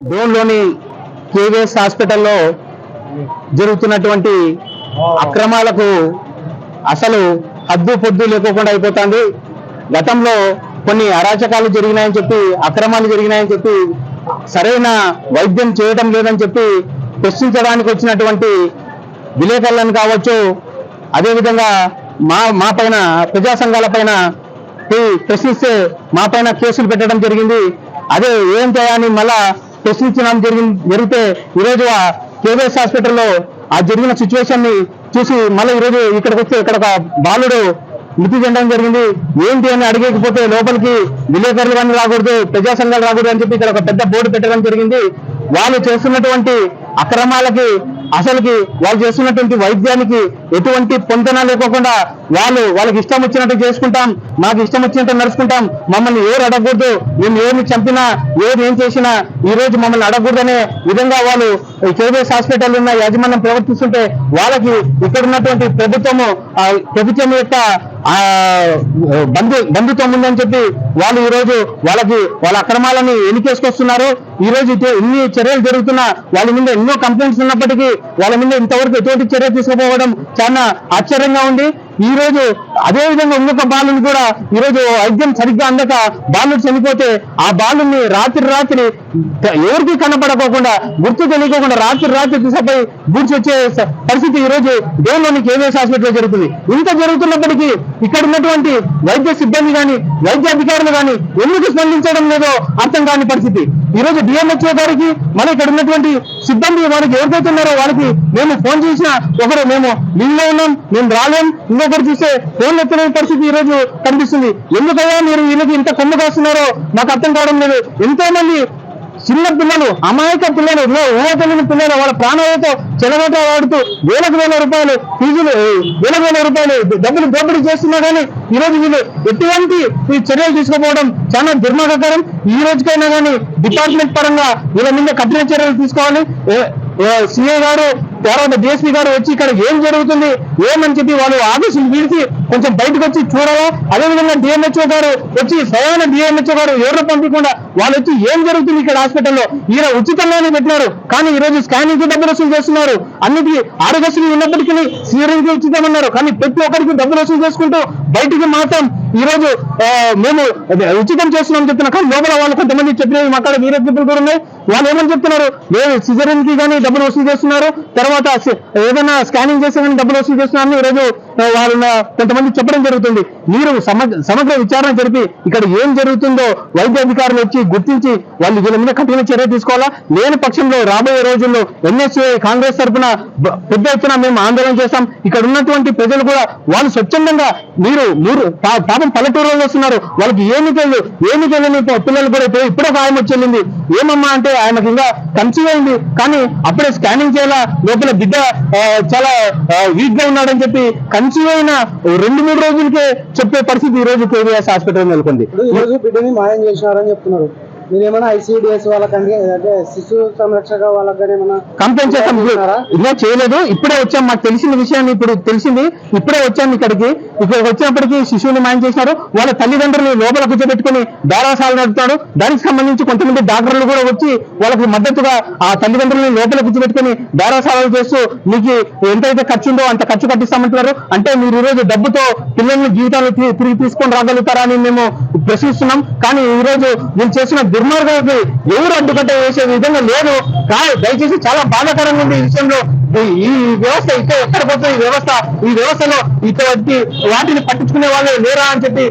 డోన్లోని KVS హాస్పిటల్లో జరుగుతున్నటువంటి అక్రమాలకు అసలు హద్దు పొద్దు లేకోకుండా అయిపోతుంది. గతంలో కొన్ని అరాచకాలు జరిగినాయని చెప్పి అక్రమాలు జరిగినాయని చెప్పి సరైన వైద్యం చేయడం లేదని చెప్పి ప్రశ్నించడానికి వచ్చినటువంటి విలేకరులను కావచ్చు అదేవిధంగా మా మా పైన ప్రజా సంఘాల పైన ఈ ప్రశ్నిస్తే మా పైన కేసులు పెట్టడం జరిగింది. అదే ఏం చేయాలని మళ్ళా ప్రశ్నించడం జరిగింది జరిగితే ఈరోజు ఆ కేవీఎస్ హాస్పిటల్లో ఆ జరిగిన సిచ్యువేషన్ని చూసి మళ్ళీ ఈరోజు ఇక్కడికి వస్తే ఇక్కడ ఒక బాలుడు మృతి చెందడం జరిగింది. ఏంటి అని అడిగకపోతే లోపలికి విలేకరులు కానీ రాకూడదు ప్రజా సంఘాలు రాకూడదు అని చెప్పి ఇక్కడ ఒక పెద్ద బోర్డు పెట్టడం జరిగింది. వాళ్ళు చేస్తున్నటువంటి అక్రమాలకి అసలుకి వాళ్ళు చేస్తున్నటువంటి వైద్యానికి ఎటువంటి పొందన లేకోకుండా వాళ్ళు వాళ్ళకి ఇష్టం వచ్చినట్టు చేసుకుంటాం మాకు ఇష్టం వచ్చినట్టు నడుచుకుంటాం మమ్మల్ని ఏరు అడగకూడదు మేము ఏమి చంపినా ఏది ఏం చేసినా ఈ రోజు మమ్మల్ని అడగకూడదనే విధంగా వాళ్ళు కేవీఎస్ హాస్పిటల్ ఉన్న యాజమాన్యం ప్రవర్తిస్తుంటే వాళ్ళకి ఇక్కడ ఉన్నటువంటి ప్రభుత్వము ఆ ప్రభుత్వం యొక్క బంధు బంధుత్వం ఉందని చెప్పి వాళ్ళు ఈరోజు వాళ్ళకి వాళ్ళ అక్రమాలని ఎన్నికేసుకొస్తున్నారు ఈ రోజు ఇటు ఇన్ని చర్యలు జరుగుతున్నా వాళ్ళ మీద ఎన్నో కంప్లైంట్స్ ఉన్నప్పటికీ వాళ్ళ మీద ఇంతవరకు ఎటువంటి చర్య తీసుకోకపోవడం చాలా ఆశ్చర్యంగా ఉంది. ఈ రోజు అదే విధంగా ఇంకొక బాలుని కూడా ఈ రోజు వైద్యం సరిగ్గా అందక బాలుడు చనిపోతే ఆ బాలుని రాత్రి రాత్రి ఎవరికి కనపడకోకుండా గుర్తు తెలియకోకుండా రాత్రి రాత్రి దిశపై గుర్చి వచ్చే పరిస్థితి ఈ రోజు దేవుల్లోని కేవీఎస్ హాస్పిటల్ జరుగుతుంది? ఇంత జరుగుతున్నప్పటికీ ఇక్కడ ఉన్నటువంటి వైద్య సిబ్బంది కానీ వైద్య అధికారులు కానీ ఎందుకు స్పందించడం లేదో అర్థం కాని పరిస్థితి. ఈ రోజు డిఎంహెచ్ఓ గారికి మన ఇక్కడ ఉన్నటువంటి సిబ్బంది వాళ్ళకి ఎవరికైతే ఉన్నారో వాళ్ళకి మేము ఫోన్ చేసిన ఒకరు మేము లీవ్లో ఉన్నాం మేము రాలేం. ఇంకొకరు చూస్తే లేని పరిస్థితి ఈ రోజు కనిపిస్తుంది. ఎందుకయ్యా మీరు వీళ్ళకి ఇంత కొమ్ము కాస్తున్నారో? నాకు అర్థం కావడం లేదు. ఎంతో మంది చిన్న పిల్లలు అమాయక పిల్లలు ఊహతలిని పిల్లలు వాళ్ళ ప్రాణాలతో చెలగట వాడుతూ వేలకు వేల రూపాయలు ఫీజులు వేల వేల రూపాయలు డబ్బులు దోపిడీ చేస్తున్నా కానీ ఈ రోజు వీళ్ళు ఎటువంటి ఈ చర్యలు తీసుకోపోవడం చాలా దుర్మార్గకరం. ఈ రోజుకైనా కానీ డిపార్ట్మెంట్ పరంగా వీళ్ళ మీద కఠిన చర్యలు తీసుకోవాలి. సిఏ గారు తర్వాత డిఎస్పీ గారు వచ్చి ఇక్కడ ఏం జరుగుతుంది? ఏమని చెప్పి వాళ్ళు ఆఫీసులు పిలిచి కొంచెం బయటకు వచ్చి చూడాలా అదేవిధంగా డిఎంహెచ్ఓ గారు వచ్చి స్వయాన డిఎంహెచ్ఓ గారు ఎవరు పంపకుండా వాళ్ళు వచ్చి ఏం జరుగుతుంది ఇక్కడ హాస్పిటల్లో? ఈయన ఉచితంగానే పెట్టినారు. కానీ ఈ రోజు స్కానింగ్కి డబ్బులు వసూలు చేస్తున్నారు. అన్నిటి ఆరోగ్యశ్రీ ఉన్నప్పటికీ సీరింగ్కి ఉచితమన్నారు. కానీ ప్రతి ఒక్కరికి డబ్బులు వసూలు చేసుకుంటూ బయటికి మాత్రం ఈ రోజు మేము ఉచితం చేస్తున్నాం చెప్తున్నా. కానీ లోపల వాళ్ళు కొంతమంది చెప్పినవి మా కాడ వీరే పీపుల్ కూడా ఉన్నాయి. వాళ్ళు ఏమని చెప్తున్నారు? మేము సిజరిన్కి కానీ డబ్బులు వసూలు చేస్తున్నారు. తర్వాత ఏదైనా స్కానింగ్ చేస్తే కానీ డబ్బులు వసూలు చేస్తున్నారు ఈ రోజు ఆ, వాళ్ళు కొంతమంది చెప్పడం జరుగుతుంది. మీరు సమగ్ర విచారణ జరిపి ఇక్కడ ఏం జరుగుతుందో వైద్య అధికారులు వచ్చి గుర్తించి వాళ్ళు వీళ్ళ మీద కఠిన చర్య తీసుకోవాలా? లేని పక్షంలో రాబోయే రోజుల్లో ఎన్ఎస్ఏ కాంగ్రెస్ తరఫున పెద్ద ఎత్తున మేము ఆందోళన చేస్తాం. ఇక్కడ ఉన్నటువంటి ప్రజలు కూడా వాళ్ళు స్వచ్ఛందంగా మీరు మీరు పాపం పల్లెటూరులో వస్తున్నారు. వాళ్ళకి ఏమి తెలియదు ఏమి తెలియని పిల్లలు కూడా ఇప్పుడు ఇప్పుడే గాయం వచ్చింది ఏమమ్మా అంటే ఆయనకి ఇంకా కన్సీవ్ అయింది. కానీ అప్పుడే స్కానింగ్ చేయాలా? లోపల బిడ్డ చాలా వీక్గా ఉన్నాడని చెప్పి కన్సీవ్ అయినా రెండు మూడు రోజులకే చెప్పే పరిస్థితి ఈ రోజు కేవీఎస్ హాస్పిటల్ నెలకొంది. ఈ రోజు బిడ్డని మాయం చేసినారని చెప్తున్నారు. ఐసీడిఎస్ అంటే శిశు సంరక్షక వాళ్ళకి కానీ ఏమైనా కంప్లైంట్ చేస్తాం. చేసినారా? ఇంకా చేయలేదు. ఇప్పుడే వచ్చాం. మాకు తెలిసిన విషయాన్ని ఇప్పుడు తెలిసింది. ఇప్పుడే వచ్చాం ఇక్కడికి. ఇక్కడ వచ్చినప్పటికీ శిశువుని మాయం చేసినారు వాళ్ళ తల్లిదండ్రులు లోపల కూర్చోబెట్టుకుని దారాసాలు నడుపుతాడు. దానికి సంబంధించి కొంతమంది డాక్టర్లు కూడా వచ్చి వాళ్ళకి మద్దతుగా ఆ తల్లిదండ్రులని లోపల కూర్చోబెట్టుకుని దారాసాలు చేస్తూ మీకు ఎంతైతే ఖర్చు ఉందో అంత ఖర్చు కట్టిస్తామంటున్నారు. అంటే మీరు ఈ రోజు డబ్బుతో పిల్లల్ని జీవితాలు తిరిగి తీసుకొని రాగలుగుతారా అని మేము ప్రశ్నిస్తున్నాం. కానీ ఈ రోజు నేను చేసిన దుర్మార్గానికి ఎవరు అడ్డుకట్ట వేసే విధంగా లేదు. కానీ దయచేసి చాలా బాధాకరంగా ఉంది ఈ విషయంలో. ఈ- వ్యవస్థ ఇక్కడ ఎక్కడ పోతుంది ఈ వ్యవస్థ? ఈ వ్యవస్థలో ఇటువంటి వాటిని పట్టించుకునే వాళ్ళు లేరా అని చెప్పి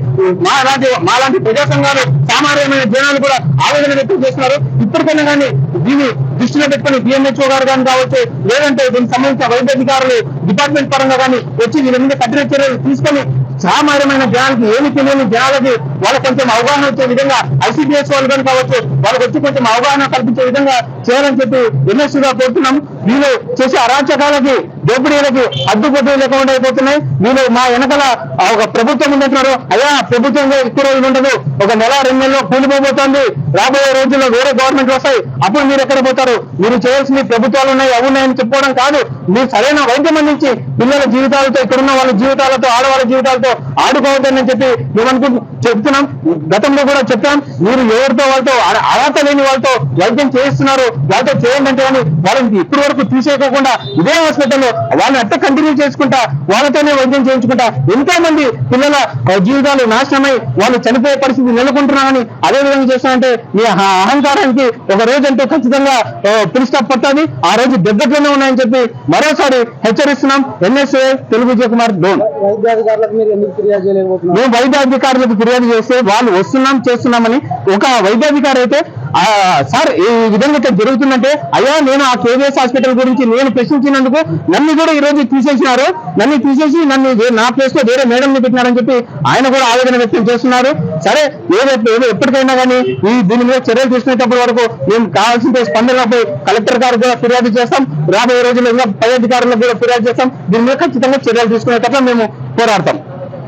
మా మాలాంటి మా ప్రజా సంఘాలు సామాన్యమైన జనాలు కూడా ఆవేదన వ్యక్తం చేస్తున్నారు. ఇప్పటికైనా కానీ దీన్ని దృష్టిలో పెట్టుకుని డిఎంహెచ్ఓ గారు కానీ కావచ్చు లేదంటే దీనికి సంబంధించిన వైద్య అధికారులు డిపార్ట్మెంట్ పరంగా కానీ వచ్చి దీని మీద కఠిన చర్యలు తీసుకొని సామాన్యమైన జనాలకి ఏమి తెలియని జనాలకి వాళ్ళకి కొంచెం అవగాహన వచ్చే విధంగా ఐసీపీఎస్ వాళ్ళు కానీ కావచ్చు వాళ్ళకి వచ్చి కొంచెం అవగాహన కల్పించే విధంగా చేయాలని చెప్పి ఎన్ఎస్సీగా కోరుతున్నాం వీళ్ళు చేసే అరాచకాలకి దోపిడీలకి అడ్డుపట్టు లేకుండా అయిపోతున్నాయి. వీళ్ళు మా వెనకల ఒక ప్రభుత్వం ఉందంటున్నారు. అయ్యా ప్రభుత్వం ఎక్కువ రోజులు ఉండదు. ఒక నెల రెండు నెలలో కూలిపోబోతోంది. రాబోయే రోజుల్లో వేరే గవర్నమెంట్ వస్తాయి. అప్పుడు మీరు ఎక్కడ పోతారు? మీరు చేయాల్సింది ప్రభుత్వాలు ఉన్నాయి అవి చెప్పుకోవడం కాదు. మీరు సరైన వైద్యం అందించి పిల్లల జీవితాలతో ఇక్కడున్న వాళ్ళ జీవితాలతో ఆడవాళ్ళ జీవితాలతో ఆడుకోవద్దని చెప్పి మేము అనుకు చెప్తున్నాం. గతంలో కూడా చెప్పాం. మీరు ఎవరితో వాళ్ళతో అర్హత లేని వాళ్ళతో వైద్యం చేయిస్తున్నారు. వాళ్ళతో చేయండి అంటే కానీ వాళ్ళని ఇప్పటి వరకు తీసేయకోకుండా ఇదే హాస్పిటల్లో వాళ్ళని అట్ట కంటిన్యూ చేసుకుంటా వాళ్ళతోనే వైద్యం చేయించుకుంటా. ఎంతో మంది పిల్లల జీవితాలు నాశనమై వాళ్ళు చనిపోయే పరిస్థితి నెలకొంటున్నామని అదే విధంగా చేస్తానంటే మీ అహ- అహంకారానికి ఒక రోజు అంటూ ఖచ్చితంగా పులి స్టాప్ పడుతుంది ఆ రోజు దగ్గరలోనే ఉన్నాయని చెప్పి మరోసారి హెచ్చరిస్తున్నాం. ఎన్ఎస్ఏ తెలుగు విజయ్ కుమార్ డోన్ మేము వైద్యాధికారులకు ఫిర్యాదు చేస్తే వాళ్ళు వస్తున్నాం చేస్తున్నామని ఒక వైద్యాధికారి అయితే సార్ ఈ విధంగా ఇక్కడ జరుగుతుందంటే అయ్యా నేను ఆ కేవీఎస్ హాస్పిటల్ గురించి నేను ప్రశ్నించినందుకు నన్ను కూడా ఈ రోజు తీసేసినారు. నన్ను తీసేసి నన్ను నా ప్లేస్లో వేరే మేడం ని పెట్టినారని చెప్పి ఆయన కూడా ఆవేదన వ్యక్తం చేస్తున్నారు. సరే ఏదో ఏదో ఎప్పటికైనా కానీ ఈ దీని మీద చర్యలు తీసుకునేటప్పటి వరకు మేము కావాల్సిన స్పందనపై కలెక్టర్ గారు కూడా ఫిర్యాదు చేస్తాం. రాబోయే రోజుల్లో ఇంకా పై అధికారులకు కూడా ఫిర్యాదు చేస్తాం. దీని మీద ఖచ్చితంగా చర్యలు తీసుకునేటప్పుడు మేము పోరాడతాం.